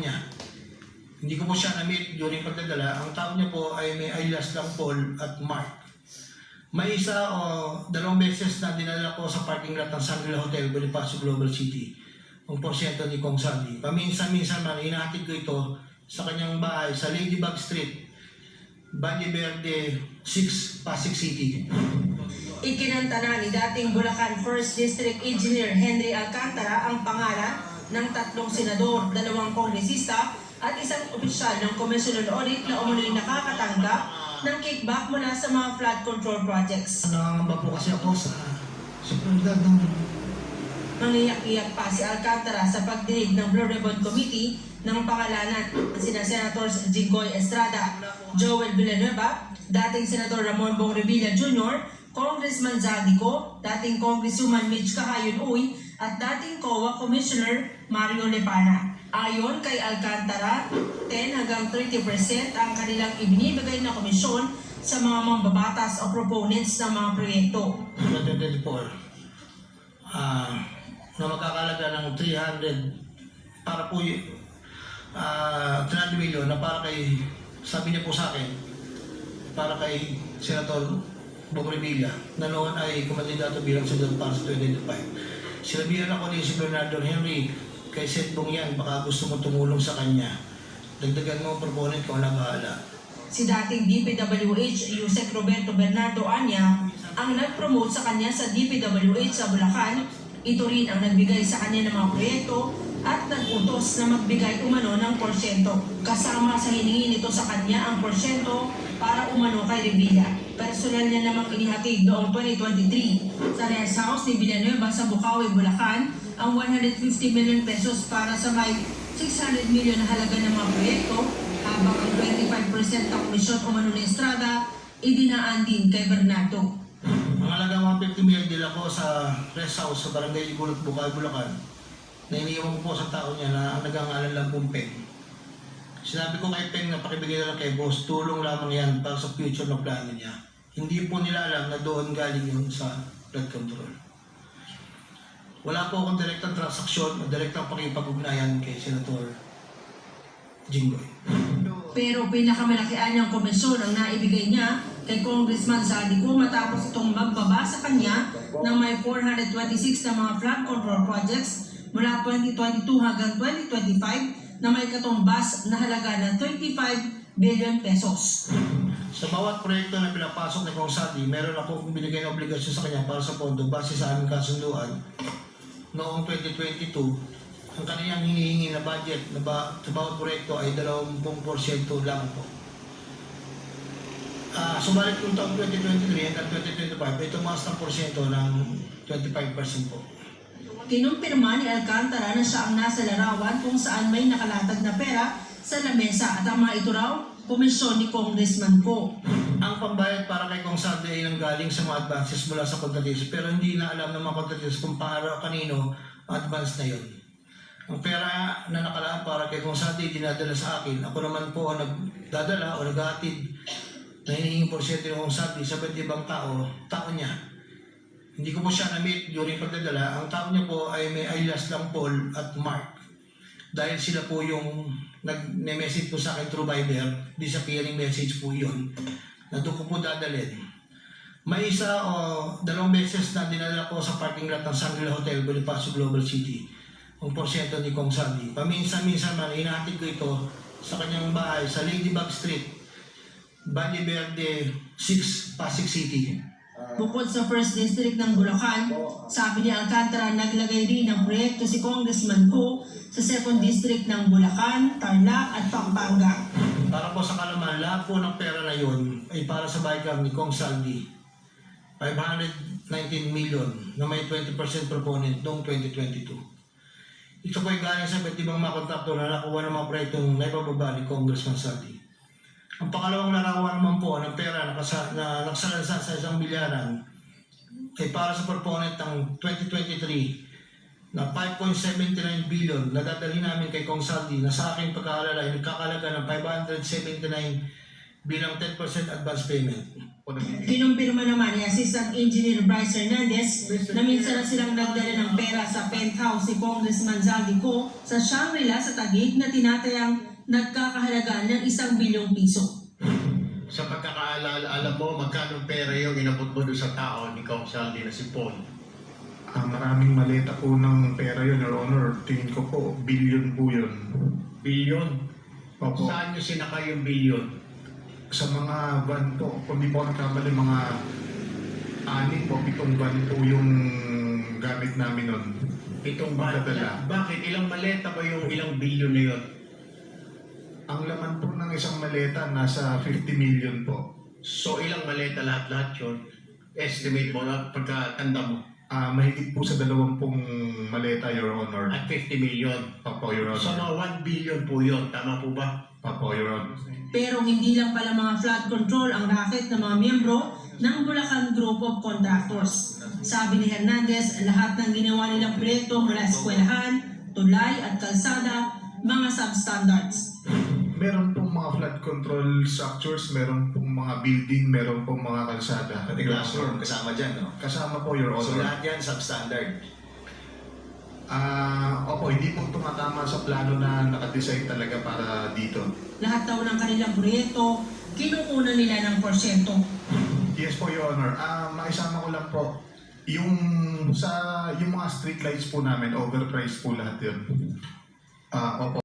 tao. Hindi ko po siya na-meet during pagdadala. Ang tao niya po ay may alias lang Paul at Mark. May isa o dalawang beses na dinala ko sa parking lot ng Shangri-La Hotel, Bonifacio Global City. Ang porsyento ni Kong Sandy. Paminsan-minsan man, inahatid ko ito sa kanyang bahay sa Ladybug Street, Valle Verde 6, Pasig City. Ikinanta na ni dating Bulacan 1st District Engineer Henry Alcantara ang pangalan ng tatlong senador, dalawang kongresista at isang opisyal ng Commission on Audit na umunoy nakakatanggap ng kickback mula sa mga flood control projects. Nangangamba po kasi ako sa seguridad ng Mangiyak-iyak pa si Alcantara sa pagdinig ng Blue Ribbon Committee ng pangalanan ng sina Senators Jinggoy Estrada, Joel Villanueva, dating Senator Ramon Bong Revilla Jr., Congressman Zadico, dating Congresswoman Mitch Kahayon Uy, at dating COA Commissioner Mario Lepana. Ayon kay Alcantara, 10 hanggang 30% ang kanilang ibinibigay na komisyon sa mga mambabatas o proponents ng mga proyekto. 2024 ah na magkakalaga ng 300 para po y- ah 300 million na para kay sabi niya po sa akin para kay Senator Bong Revilla na noon ay kumandidato bilang senador para sa 2025. Sinabihan ako ni si Bernardo Henry kay Seth Bong yan baka gusto mo tumulong sa kanya. Dagdagan mo ang proponent ko na bahala. Si dating DPWH Yusek Roberto Bernardo Anya ang nag-promote sa kanya sa DPWH sa Bulacan. Ito rin ang nagbigay sa kanya ng mga proyekto at nag-utos na magbigay umano ng porsyento. Kasama sa hiningi nito sa kanya ang porsyento umano kay Revilla. Personal niya namang inihatid noong 2023 sa Rest House ni Villanueva sa Bukawi, Bulacan ang 150 million pesos para sa may 600 million na halaga ng mga proyekto habang ang 25% ng komisyon umano ni Estrada idinaan din kay Bernardo. Ang halaga 150 million dila ko sa rest house sa barangay Igulot, Bukay, Bulacan na iniiwan po sa tao niya na ang nagangalan lang pong Peng. Sinabi ko kay Peng na pakibigay na lang kay boss, tulong lamang yan para sa future ng plano niya. Hindi po nila alam na doon galing yun sa blood control. Wala po akong direktang transaksyon o direktang pakipag-ugnayan kay Senator Jinggoy. Pero pinakamalakian niyang komisyon ang naibigay niya kay Congressman Zalico matapos itong magbaba kanya ng may 426 na mga flood control projects mula 2022 hanggang 2025 na may katumbas na halaga ng 35 billion pesos. Sa bawat proyekto na pinapasok ni Kong Sadi, meron ako binigay na obligasyon sa kanya para sa pondo base sa aming kasunduan noong 2022. Ang kanilang hinihingi na budget na ba, sa bawat proyekto ay 20% lang po. Ah, subalit kung taong 2023 hanggang 2025 ay tumaas ng porsyento ng 25% po. Kinumpirma ni Alcantara na siya ang nasa larawan kung saan may nakalatag na pera sa lamesa at ang mga ito raw, komisyon ni Congressman Ko. Ang pambayad para kay Kong Sadi ay nanggaling sa mga advances mula sa contractors pero hindi na alam ng mga contractors kung paano kanino ang advance na yun. Ang pera na nakalaan para kay Kong Sadi dinadala sa akin. Ako naman po ang nagdadala o naghatid na hinihingi porsyento ng Kong Sadi sa ba't ibang tao, tao niya. Hindi ko po siya na-meet during pagdadala. Ang tao niya po ay may alias lang Paul at Mark. Dahil sila po yung nag-message po sa akin through Viber, disappearing message po yun, na doon ko po dadalhin. May isa o dalawang beses na dinala ko sa parking lot ng Shangri-La Hotel, Bonifacio Global City, ang porsyento ni Kong Sandy. Paminsan-minsan man, inahatid ko ito sa kanyang bahay sa Ladybug Street, Valle Verde 6, Pasig City. Bukod sa First District ng Bulacan, sabi ni Alcantara naglagay rin ng proyekto si Congressman Ko sa Second District ng Bulacan, Tarlac at Pampanga. Para po sa kalaman, lahat po ng pera na yun ay para sa baycam ni Kong Saldi. 519 million na may 20% proponent noong 2022. Ito po ay galing sa iba't ibang mga kontraktor na nakuha ng mga proyektong naipababa ni Congressman Saldi. Ang pangalawang narawa naman po ng pera na, kasa, na nakasalansan sa isang bilyaran ay para sa proponent ng 2023 na 5.79 billion na dadalhin namin kay Kong Saldi na sa aking pagkaalala ay nagkakalaga ng 579 bilang 10% advance payment. Kinumpirma naman ni Assistant Engineer Bryce Hernandez na minsan na silang nagdala ng pera sa penthouse ni Congressman Zaldico sa Shangri-La sa Taguig na tinatayang nagkakahalaga ng isang bilyong piso. Sa pagkakaalala, alam mo magkano pera yung inabot mo doon sa tao ni Kong Saldi na si Paul? Ah, maraming maleta po ng pera yun, Your Honor. Tingin ko po, billion po yun. Bilyon. Opo. Saan nyo sinakay yung bilyon? Sa mga van po, kung di po ako nagkamali, mga anim po, pitong van po yung gamit namin nun. Itong? Magdadala. Bakit? Ilang maleta ba yung ilang bilyon na yun? Ang laman po ng isang maleta, nasa 50 million po. So ilang maleta lahat-lahat yun? Estimate mo na pagkatanda mo. Ah, mahigit po sa dalawampung maleta, Your Honor. At 50 million. Opo, Your So Honor. mga 1 billion po yun. Tama po ba? Opo, Your Honor. Pero hindi lang pala mga flood control ang racket ng mga miyembro ng Bulacan Group of Contractors. Sabi ni Hernandez, lahat ng ginawa nilang proyekto mula eskwelahan, tulay at kalsada, mga substandards. Meron pong mga flood control structures, meron pong mga building, meron pong mga kalsada. Pati classroom kasama dyan, no? Kasama po, Your So Honor. lahat yan substandard. Ah, opo, hindi po tumatama sa plano na nakadesign talaga para dito. Lahat daw ng kanilang proyekto, kinukunan nila ng porsyento. Yes po, Your Honor. Ah, maisama ko lang po, yung sa yung mga street lights po namin, overpriced po lahat yun. Ah, opo.